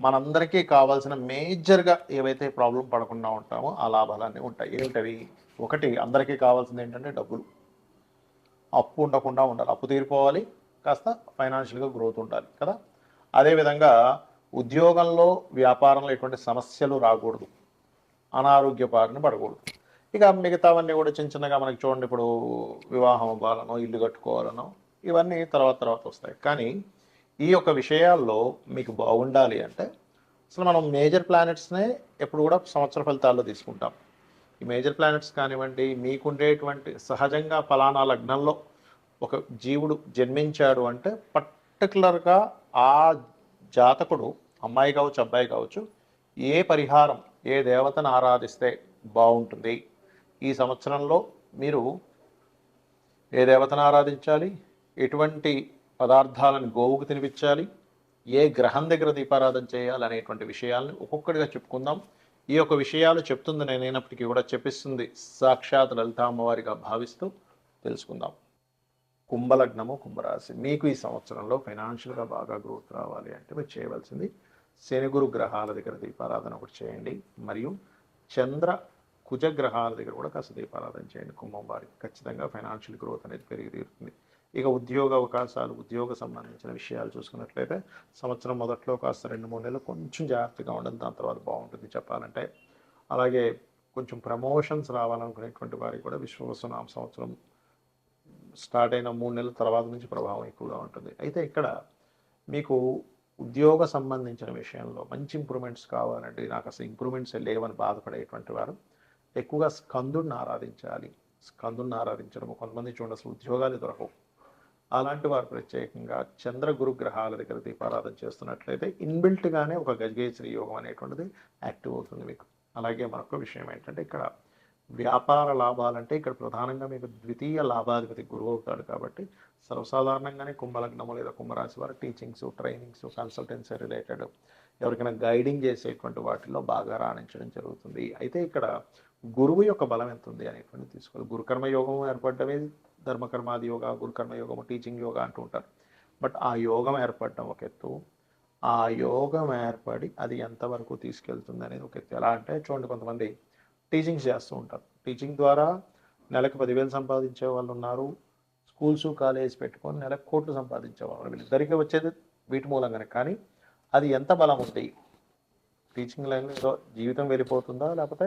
మనందరికీ కావాల్సిన మేజర్గా ఏవైతే ప్రాబ్లం పడకుండా ఉంటామో ఆ లాభాలన్నీ ఉంటాయి. ఏమిటవి? ఒకటి అందరికీ కావాల్సింది ఏంటంటే డబ్బులు. అప్పు ఉండకుండా ఉండాలి. అప్పు తీరిపోవాలి కాస్త ఫైనాన్షియల్గా గ్రోత్ ఉండాలి కదా? అదేవిధంగా ఉద్యోగంలో వ్యాపారంలో ఎటువంటి సమస్యలు రాకూడదు. అనారోగ్య బారిన పడకూడదు. ఇక మిగతావన్నీ కూడా చిన్న చిన్నగా మనకి చూడండి. ఇప్పుడు వివాహం అవ్వాలనో ఇల్లు కట్టుకోవాలనో ఇవన్నీ తర్వాత తర్వాత వస్తాయి. కానీ ఈ యొక్క విషయాల్లో మీకు బాగుండాలి అంటే అసలు మనం మేజర్ ప్లానెట్స్నే ఎప్పుడు కూడా సంవత్సర ఫలితాల్లో తీసుకుంటాం. ఈ మేజర్ ప్లానెట్స్ కానివ్వండి మీకుండేటువంటి సహజంగా ఫలానా లగ్నంలో ఒక జీవుడు జన్మించాడు అంటే పర్టికులర్గా ఆ జాతకుడు అమ్మాయి కావచ్చు అబ్బాయి కావచ్చు ఏ పరిహారం ఏ దేవతను ఆరాధిస్తే బాగుంటుంది? ఈ సంవత్సరంలో మీరు ఏ దేవతను ఆరాధించాలి? ఎటువంటి పదార్థాలను గోవుకు తినిపించాలి. ఏ గ్రహం దగ్గర దీపారాధన చేయాలి అనేటువంటి విషయాలను ఒక్కొక్కటిగా చెప్పుకుందాం. ఈ యొక్క విషయాలు చెప్తుంది నేనైనప్పటికీ కూడా చెప్పిస్తుంది. సాక్షాత్ లలిత అమ్మవారిగా భావిస్తూ తెలుసుకుందాం. కుంభలగ్నము కుంభరాశి. మీకు ఈ సంవత్సరంలో ఫైనాన్షియల్గా బాగా గ్రోత్ రావాలి అంటే మీరు చేయవలసింది శనిగురు గ్రహాల దగ్గర దీపారాధన ఒకటి చేయండి. మరియు చంద్ర కుజ గ్రహాల దగ్గర కూడా కాస్త దీపారాధన చేయండి. కుంభం వారికి ఖచ్చితంగా ఫైనాన్షియల్ గ్రోత్ అనేది పెరిగి తీరుతుంది. ఇక ఉద్యోగ అవకాశాలు ఉద్యోగ సంబంధించిన విషయాలు చూసుకున్నట్లయితే సంవత్సరం మొదట్లో కాస్త రెండు మూడు నెలలు కొంచెం జాగ్రత్తగా ఉండడం దాని తర్వాత బాగుంటుంది చెప్పాలంటే. అలాగే కొంచెం ప్రమోషన్స్ రావాలనుకునేటువంటి వారికి కూడా విశ్వవసనామ సంవత్సరం స్టార్ట్ అయిన మూడు నెలల తర్వాత నుంచి ప్రభావం ఎక్కువగా ఉంటుంది. అయితే ఇక్కడ మీకు ఉద్యోగ సంబంధించిన విషయంలో మంచి ఇంప్రూవ్మెంట్స్ కావాలంటే నాకు అసలు ఇంప్రూవ్మెంట్స్ లేవని బాధపడేటువంటి వారు ఎక్కువగా స్కందుడిని ఆరాధించాలి. స్కందుడిని ఆరాధించడం కొంతమంది చూడండి అసలు ఉద్యోగాలు దొరకవు. అలాంటి వారు ప్రత్యేకంగా చంద్ర గురుగ్రహాల దగ్గర దీపారాధన చేస్తున్నట్లయితే ఇన్బిల్ట్గానే ఒక గజగేశ్వరి యోగం అనేటువంటిది యాక్టివ్ అవుతుంది మీకు. అలాగే మరొక విషయం ఏంటంటే ఇక్కడ వ్యాపార లాభాలంటే ఇక్కడ ప్రధానంగా మీకు ద్వితీయ లాభాధిపతి గురువు అవుతాడు కాబట్టి సర్వసాధారణంగానే కుంభలగ్నము లేదా కుంభరాశి వారు టీచింగ్స్ ట్రైనింగ్స్ కన్సల్టెన్సీ రిలేటెడ్ ఎవరికైనా గైడింగ్ చేసేటువంటి వాటిల్లో బాగా రాణించడం జరుగుతుంది. అయితే ఇక్కడ గురువు యొక్క బలం ఎంత ఉంది అనేటువంటి తీసుకోవాలి. గురుకర్మ యోగం ఏర్పడమే ధర్మకర్మాది యోగ గురుకర్మ యోగము టీచింగ్ యోగా అంటూ ఉంటారు. బట్ ఆ యోగం ఏర్పడడం ఒక ఎత్తు. ఆ యోగం ఏర్పడి అది ఎంతవరకు తీసుకెళ్తుంది అనేది ఒక ఎత్తు. ఎలా అంటే చూడండి కొంతమంది టీచింగ్స్ చేస్తూ ఉంటారు. టీచింగ్ ద్వారా నెలకు పదివేలు సంపాదించే వాళ్ళు ఉన్నారు. స్కూల్స్ కాలేజ్ పెట్టుకొని నెలకు కోట్లు సంపాదించే వాళ్ళు వీళ్ళిద్దరికీ వచ్చేది వీటి మూలంగానే. కానీ అది ఎంత బలం ఉంది టీచింగ్ లైన్లో జీవితం వెళ్ళిపోతుందా? లేకపోతే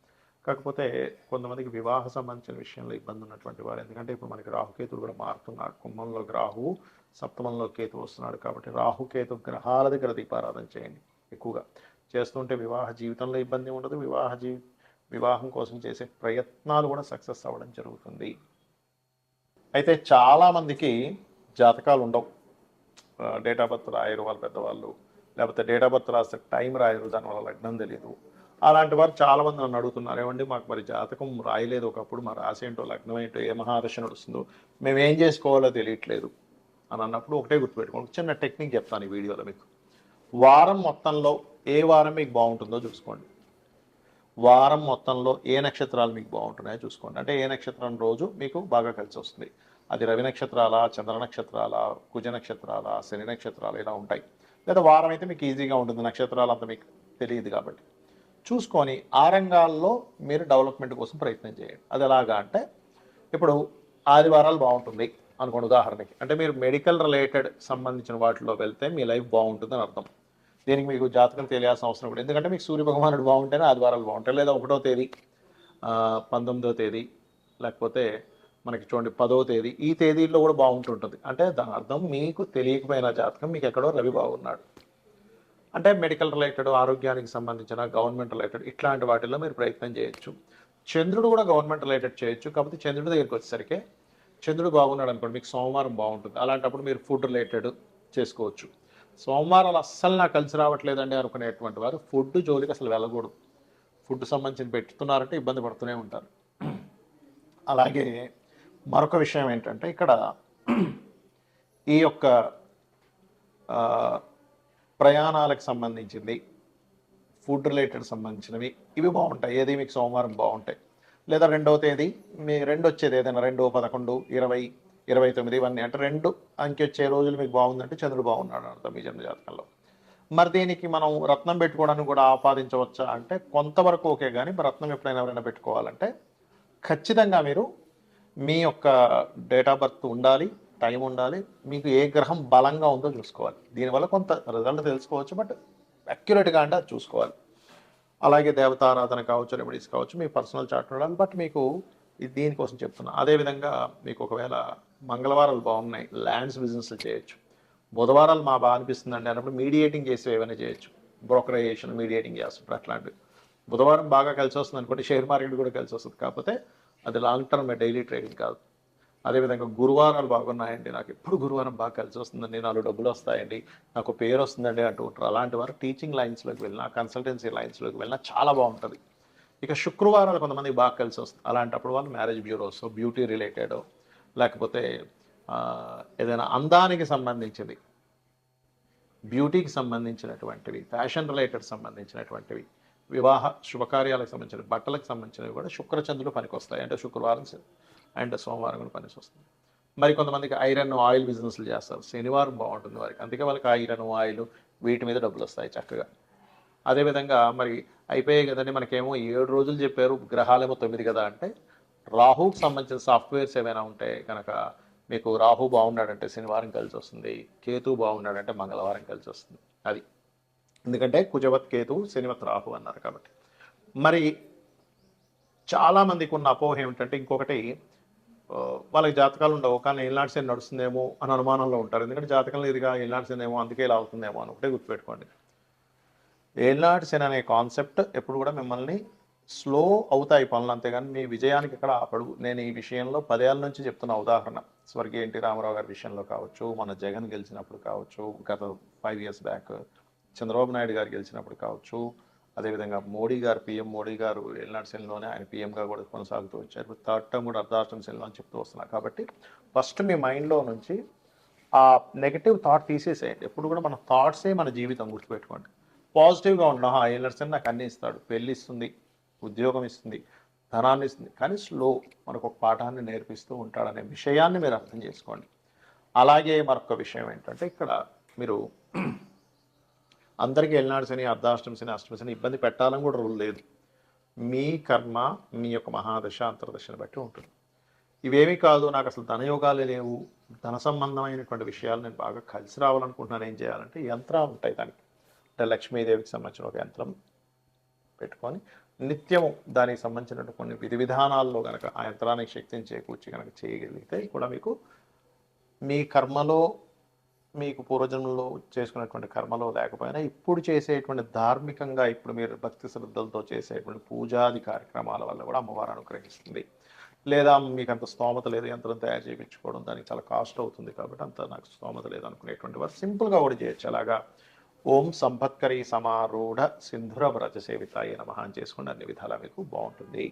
కాకపోతే కొంతమందికి వివాహ సంబంధించిన విషయంలో ఇబ్బంది ఉన్నటువంటి వారు. ఎందుకంటే ఇప్పుడు మనకి రాహుకేతుడు కూడా మారుతున్నాడు. కుంభంలో రాహువు సప్తమంలో కేతు వస్తున్నాడు కాబట్టి రాహుకేతు గ్రహాల దగ్గర దీపారాధన చేయండి ఎక్కువగా. చేస్తుంటే వివాహ జీవితంలో ఇబ్బంది ఉండదు. వివాహ జీ వివాహం కోసం చేసే ప్రయత్నాలు కూడా సక్సెస్ అవ్వడం జరుగుతుంది. అయితే చాలామందికి జాతకాలు ఉండవు. డేట్ ఆఫ్ బర్త్ రాయరు వాళ్ళ పెద్దవాళ్ళు. లేకపోతే డేట్ ఆఫ్ బర్త్ రాస్తే టైం రాయరు. దానివల్ల లగ్నం తెలియదు అలాంటి వారు చాలామంది నన్ను అడుగుతున్నారు. ఏమండి మాకు మరి జాతకం రాయలేదు. ఒకప్పుడు మా రాసి ఏంటో లగ్నం ఏంటో ఏ మహాదశ నడుస్తుందో మేము ఏం చేసుకోవాలో తెలియట్లేదు అని అన్నప్పుడు ఒకటే గుర్తుపెట్టుకోండి. చిన్న టెక్నిక్ చెప్తాను ఈ వీడియోలో మీకు. వారం మొత్తంలో ఏ వారం మీకు బాగుంటుందో చూసుకోండి. వారం మొత్తంలో ఏ నక్షత్రాలు మీకు బాగుంటున్నాయో చూసుకోండి. అంటే ఏ నక్షత్రం రోజు మీకు బాగా కలిసి వస్తుంది. అది రవి నక్షత్రాల చంద్ర నక్షత్రాల కుజ నక్షత్రాల శని నక్షత్రాలు ఇలా ఉంటాయి. లేదా వారం అయితే మీకు ఈజీగా ఉంటుంది. నక్షత్రాలు అంత మీకు తెలియదు కాబట్టి. చూసుకొని ఆ రంగాల్లో మీరు డెవలప్మెంట్ కోసం ప్రయత్నం చేయండి. అది ఎలాగా అంటే ఇప్పుడు ఆదివారాలు బాగుంటుంది అనుకోండి ఉదాహరణకి. అంటే మీరు మెడికల్ రిలేటెడ్ సంబంధించిన వాటిలో వెళ్తే మీ లైఫ్ బాగుంటుందని అర్థం. దీనికి మీకు జాతకం తెలియాల్సిన అవసరం కూడా ఎందుకంటే మీకు సూర్య భగవానుడు బాగుంటేనే ఆదివారాలు బాగుంటాయి. లేదా ఒకటో తేదీ పంతొమ్మిదో తేదీ లేకపోతే మనకి చూడండి పదో తేదీ ఈ తేదీల్లో కూడా బాగుంటుంటుంది. అంటే దాని అర్థం మీకు తెలియకపోయిన జాతకం మీకు ఎక్కడో రవి బాగున్నాడు అంటే మెడికల్ రిలేటెడ్ ఆరోగ్యానికి సంబంధించిన గవర్నమెంట్ రిలేటెడ్ ఇట్లాంటి వాటిల్లో మీరు ప్రయత్నం చేయొచ్చు. చంద్రుడు కూడా గవర్నమెంట్ రిలేటెడ్ చేయొచ్చు. కాకపోతే చంద్రుడి దగ్గరికి వచ్చేసరికి చంద్రుడు బాగున్నాడు అనుకోండి మీకు సోమవారం బాగుంటుంది. అలాంటప్పుడు మీరు ఫుడ్ రిలేటెడ్ చేసుకోవచ్చు. సోమవారాలు అస్సలు నాకు కలిసి రావట్లేదండి అనుకునేటువంటి వారు ఫుడ్ జోలికి అసలు వెళ్ళకూడదు. ఫుడ్ సంబంధించిన పెట్టుతున్నారంటే ఇబ్బంది పడుతూనే ఉంటారు. అలాగే మరొక విషయం ఏంటంటే ఇక్కడ ఈ యొక్క ప్రయాణాలకు సంబంధించింది ఫుడ్ రిలేటెడ్ సంబంధించినవి. ఇవి బాగుంటాయి. ఏది మీకు సోమవారం బాగుంటాయి. లేదా రెండవ తేదీ మీ రెండు వచ్చేది ఏదైనా రెండు పదకొండు ఇరవై ఇరవై తొమ్మిది ఇవన్నీ అంటే రెండు అంకె వచ్చే రోజులు మీకు బాగుందంటే చంద్రుడు బాగున్నాడు అర్థం మీ జన్మ జాతకంలో. మరి దీనికి మనం రత్నం పెట్టుకోవడానికి కూడా ఆపాదించవచ్చా అంటే కొంతవరకు ఓకే కానీ మరి రత్నం ఎప్పుడైనా ఎవరైనా పెట్టుకోవాలంటే ఖచ్చితంగా మీరు మీ యొక్క డేట్ ఆఫ్ బర్త్ ఉండాలి. టైం ఉండాలి. మీకు ఏ గ్రహం బలంగా ఉందో చూసుకోవాలి దీనివల్ల కొంత రిజల్ట్ తెలుసుకోవచ్చు బట్ అక్యురేట్గా అంటే అది చూసుకోవాలి. అలాగే దేవతారాధన కావచ్చు రెమెడీస్ కావచ్చు మీ పర్సనల్ చార్ట్ ఉండాలి. బట్ మీకు ఇది దీనికోసం చెప్తున్నా. అదేవిధంగా మీకు ఒకవేళ మంగళవారాలు బాగున్నాయి ల్యాండ్స్ బిజినెస్లు చేయొచ్చు. బుధవారాలు మా బాగా అనిపిస్తుందండి అన్నప్పుడు మీడియేటింగ్ చేసి ఏమైనా చేయొచ్చు. బ్రోకరైజేషన్ మీడియేటింగ్ చేస్తుంటారు అట్లాంటివి. బుధవారం బాగా కలిసి వస్తుంది అనుకోండి షేర్ మార్కెట్ కూడా కలిసి వస్తుంది. కాకపోతే అది లాంగ్ టర్మ్ డైలీ ట్రేడింగ్ కాదు. అదేవిధంగా గురువారాలు బాగున్నాయండి. నాకు ఎప్పుడు గురువారం బాగా కలిసి వస్తుందండి. నాలుగు డబ్బులు వస్తాయండి. నాకు పేరు వస్తుందండి అంటూ ఉంటారు. అలాంటి వారు టీచింగ్ లైన్స్లోకి వెళ్ళినా కన్సల్టెన్సీ లైన్స్లోకి వెళ్ళినా చాలా బాగుంటుంది. ఇక శుక్రవారాలు కొంతమందికి బాగా కలిసి వస్తుంది అలాంటప్పుడు వాళ్ళు మ్యారేజ్ బ్యూరోస్ బ్యూటీ రిలేటెడ్ లేకపోతే ఏదైనా అందానికి సంబంధించింది బ్యూటీకి సంబంధించినటువంటివి ఫ్యాషన్ రిలేటెడ్ సంబంధించినటువంటివి వివాహ శుభకార్యాలకు సంబంధించిన బట్టలకు సంబంధించినవి కూడా శుక్రచంద్రుడు పనికొస్తాయి. అంటే శుక్రవారం అండ్ సోమవారం కూడా పనిచేసి వస్తుంది మరి కొంతమందికి ఐరన్ ఆయిల్ బిజినెస్లు చేస్తారు. శనివారం బాగుంటుంది వారికి. అందుకే వాళ్ళకి ఐరన్ ఆయిల్ వీటి మీద డబ్బులు వస్తాయి చక్కగా. అదేవిధంగా మరి అయిపోయాయి కదండి. మనకేమో ఏడు రోజులు చెప్పారు. గ్రహాలేమో తొమ్మిది కదా అంటే రాహుకి సంబంధించిన సాఫ్ట్వేర్స్ ఏమైనా ఉంటే కనుక మీకు రాహు బాగున్నాడంటే శనివారం కలిసి వస్తుంది. కేతు బాగున్నాడంటే మంగళవారం కలిసి వస్తుంది. అది. ఎందుకంటే కుజవత్ కేతు శనివత్ రాహు అన్నారు కాబట్టి. మరి చాలామందికి ఉన్న అపోహ ఏమిటంటే ఇంకొకటి వాళ్ళకి జాతకాలు ఉండవు. కానీ ఏళ్ళనాటి సేన నడుస్తుందేమో అని అనుమానంలో ఉంటారు. ఎందుకంటే జాతకంలో ఇదిగా ఏళ్ళనాటి సేనేమో అందుకే ఇలా అవుతుందేమో అని ఒకటే గుర్తుపెట్టుకోండి. ఏళ్ళనాటి సేన అనే కాన్సెప్ట్ ఎప్పుడు కూడా మిమ్మల్ని స్లో అవుతాయి పనులు. అంతేగాని మీ విజయానికి ఇక్కడ ఆపడు. నేను ఈ విషయంలో పదేళ్ళ నుంచి చెప్తున్న ఉదాహరణ. స్వర్గీయ ఎన్టీ రామారావు గారి విషయంలో కావచ్చు మన జగన్ గెలిచినప్పుడు కావచ్చు గత five years back Chandrababu Naidu garu గెలిచినప్పుడు కావచ్చు అదేవిధంగా మోడీ గారు పీఎం మోడీ గారు ఏలనాడు శనిలోనే ఆయన పీఎంగా కూడా కొనసాగుతూ వచ్చారు. ఇప్పుడు థర్డ్ టర్మ్ కూడా అర్ధాష్టం శనిలో అని చెప్తూ వస్తున్నారు. కాబట్టి ఫస్ట్ మీ మైండ్లో నుంచి ఆ నెగటివ్ థాట్ తీసేసేయండి. ఎప్పుడు కూడా మన థాట్సే మన జీవితం గుర్తుపెట్టుకోండి. పాజిటివ్గా ఉండడం. ఏలనాడు ఏళ్ళర్సన్ నాకు అన్ని ఇస్తాడు. పెళ్ళి ఇస్తుంది ఉద్యోగం ఇస్తుంది ధనాన్ని ఇస్తుంది. కానీ స్లో మనకు ఒక పాఠాన్ని నేర్పిస్తూ ఉంటాడనే విషయాన్ని మీరు అర్థం చేసుకోండి. అలాగే మరొక విషయం ఏంటంటే ఇక్కడ మీరు అందరికీ వెళ్ళినాడు శని అర్ధాష్టమి శని అష్టమి శని ఇబ్బంది పెట్టాలని కూడా రూల్ లేదు. మీ కర్మ మీ యొక్క మహాదశ అంతర్దశని బట్టి ఉంటుంది. ఇవేమీ కాదు నాకు అసలు ధనయోగాలే లేవు ధన సంబంధమైనటువంటి విషయాలు నేను బాగా కలిసి రావాలనుకుంటున్నాను. ఏం చేయాలంటే యంత్రాలు ఉంటాయి దానికి. అంటే లక్ష్మీదేవికి సంబంధించిన ఒక యంత్రం పెట్టుకొని నిత్యము దానికి సంబంధించినటువంటి కొన్ని విధి విధానాల్లో కనుక ఆ యంత్రానికి శక్తిని చేకూర్చి కనుక చేయగలిగితే కూడా మీకు మీ కర్మలో మీకు పూర్వజన్మలో చేసుకున్నటువంటి కర్మలో లేకపోయినా ఇప్పుడు చేసేటువంటి ధార్మికంగా ఇప్పుడు మీరు భక్తి శ్రద్ధలతో చేసేటువంటి పూజాది కార్యక్రమాల వల్ల కూడా అమ్మవారు అనుగ్రహిస్తుంది. లేదా మీకు అంత స్తోమత లేదు యంత్రం తయారు చేయించుకోవడం దానికి చాలా కాస్ట్ అవుతుంది కాబట్టి అంత నాకు స్తోమత లేదు అనుకునేటువంటి వారు సింపుల్గా కూడా చేయొచ్చు. అలాగా ఓం సంపత్కరి సమారూఢ సింధుర వ్రజ సేవితాయ నమః అని చేసుకుని అన్ని విధాలా మీకు బాగుంటుంది.